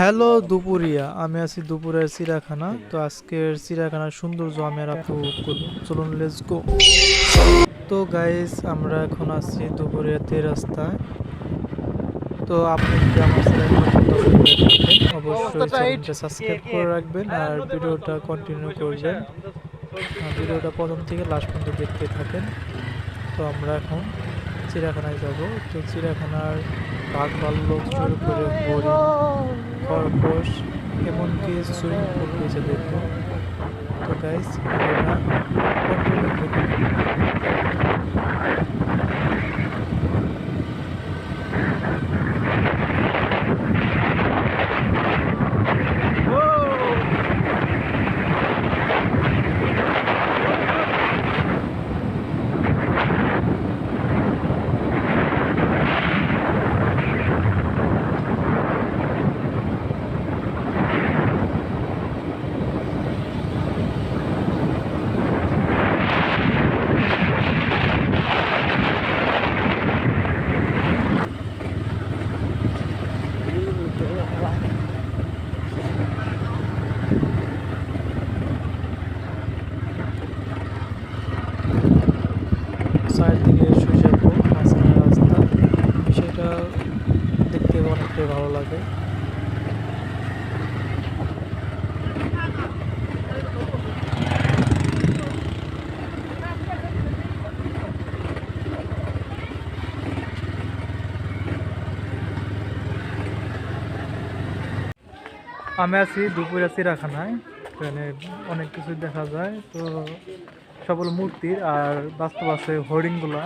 Hello Dupuria, আমি আছি দুপুরের চিড়াখানা তো আজকের চিড়াখানার সৌন্দর্য আমি আর আপু চলুন লেটস গো তো গাইস আমরা এখন আছি দুপুরিয়াতে রাস্তায়। তো আপনি যদি আমার অবশ্যই সাবস্ক্রাইব করে রাখবেন আর ভিডিওটা কন্টিনিউ করবেন। ভিডিওটা প্রথম থেকে লাস্ট পর্যন্ত দেখতে থাকেন। তো আমরা এখন চিড়িয়াখানায় যাব। তো চিড়িয়াখানার বাঘ ভাল্লুক শুরু করে হরিণ খরগোশ, এমনকি সুইমিং পুল রয়েছে দেখব তো গাইস ভিডিওটা কন্টিনিউ করুন চারিদিকে সূর্যের মুখ মাঝখানে রাস্তা। সেটা দেখতে অনেকটাই ভালো লাগে। আমি আছি দুপুরে চিড়াখানায় এখানে অনেক কিছু দেখা যায়, তো সবল মূর্তির আর বাস্তব আছে হরিণগুলা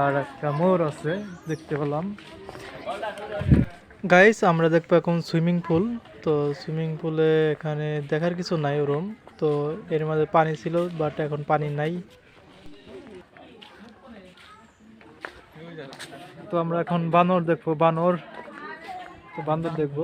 আর একটা ময়ূর আছে, দেখতে পেলাম। গাইস আমরা দেখব এখন সুইমিং পুল। তো সুইমিং পুলে এখানে দেখার কিছু নাই ওরম। তো এর মাঝে পানি ছিল বাট এখন পানি নাই। তো আমরা এখন বানর দেখব, বানর। তো বান্দর দেখব।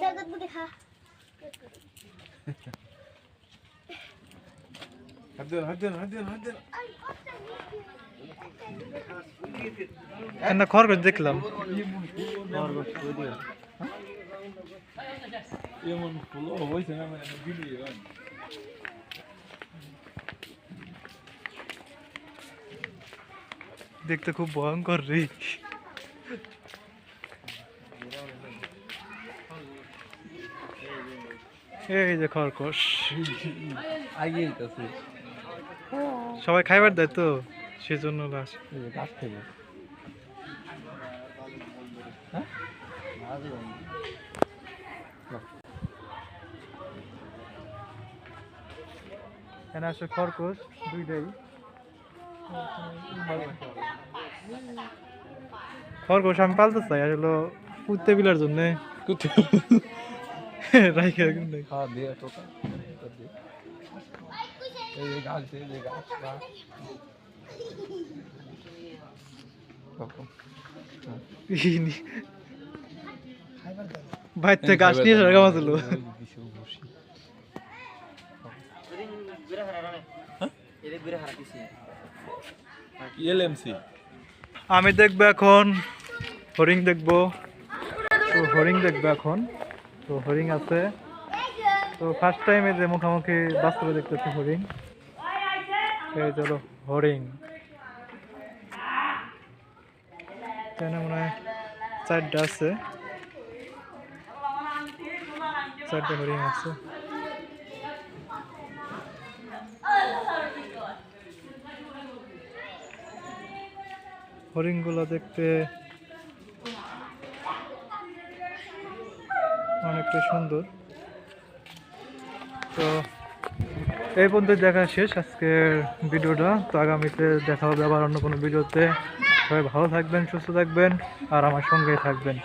জগৎ দেখা একটা খরগোশ দেখলাম এমন ফুলো হয়েছে না মানে দিলি দেখতে খুব ভয়ঙ্কর রে। এই যে খরগোশ। সবাই খাইবার দেয় তো? সেজন্য লাশ। গাছ থেকে। এখানে আসে খরগোশ দুইটাই খরগোশ আমি পালতে চাই আসলে কুত্তে বিলার জন্য। রাইখে রাখুন নাই। খাওয়া দিয়ে টোকা। এই গাছ এই গাছ। ইনি। বাইতে গাছ নিয়ে আমি দেখব এখন হরিং দেখব। তো হরিং দেখব এখন। তো হরিং আছে। তো ফার্স্ট টাইমে যে মুখোমুখি বাস্তবে দেখতেছি হরিং চলো। হরিং এখানে মনে হয় চারটা আছে। চারটা হরিং আছে। হরিণগুলো দেখতে অনেকটা সুন্দর। তো এই পর্যন্ত দেখা শেষ আজকের ভিডিওটা। তো আগামীতে দেখা হবে আবার অন্য কোনো ভিডিওতে। সবাই ভালো থাকবেন, সুস্থ থাকবেন, আর আমার সঙ্গেই থাকবেন।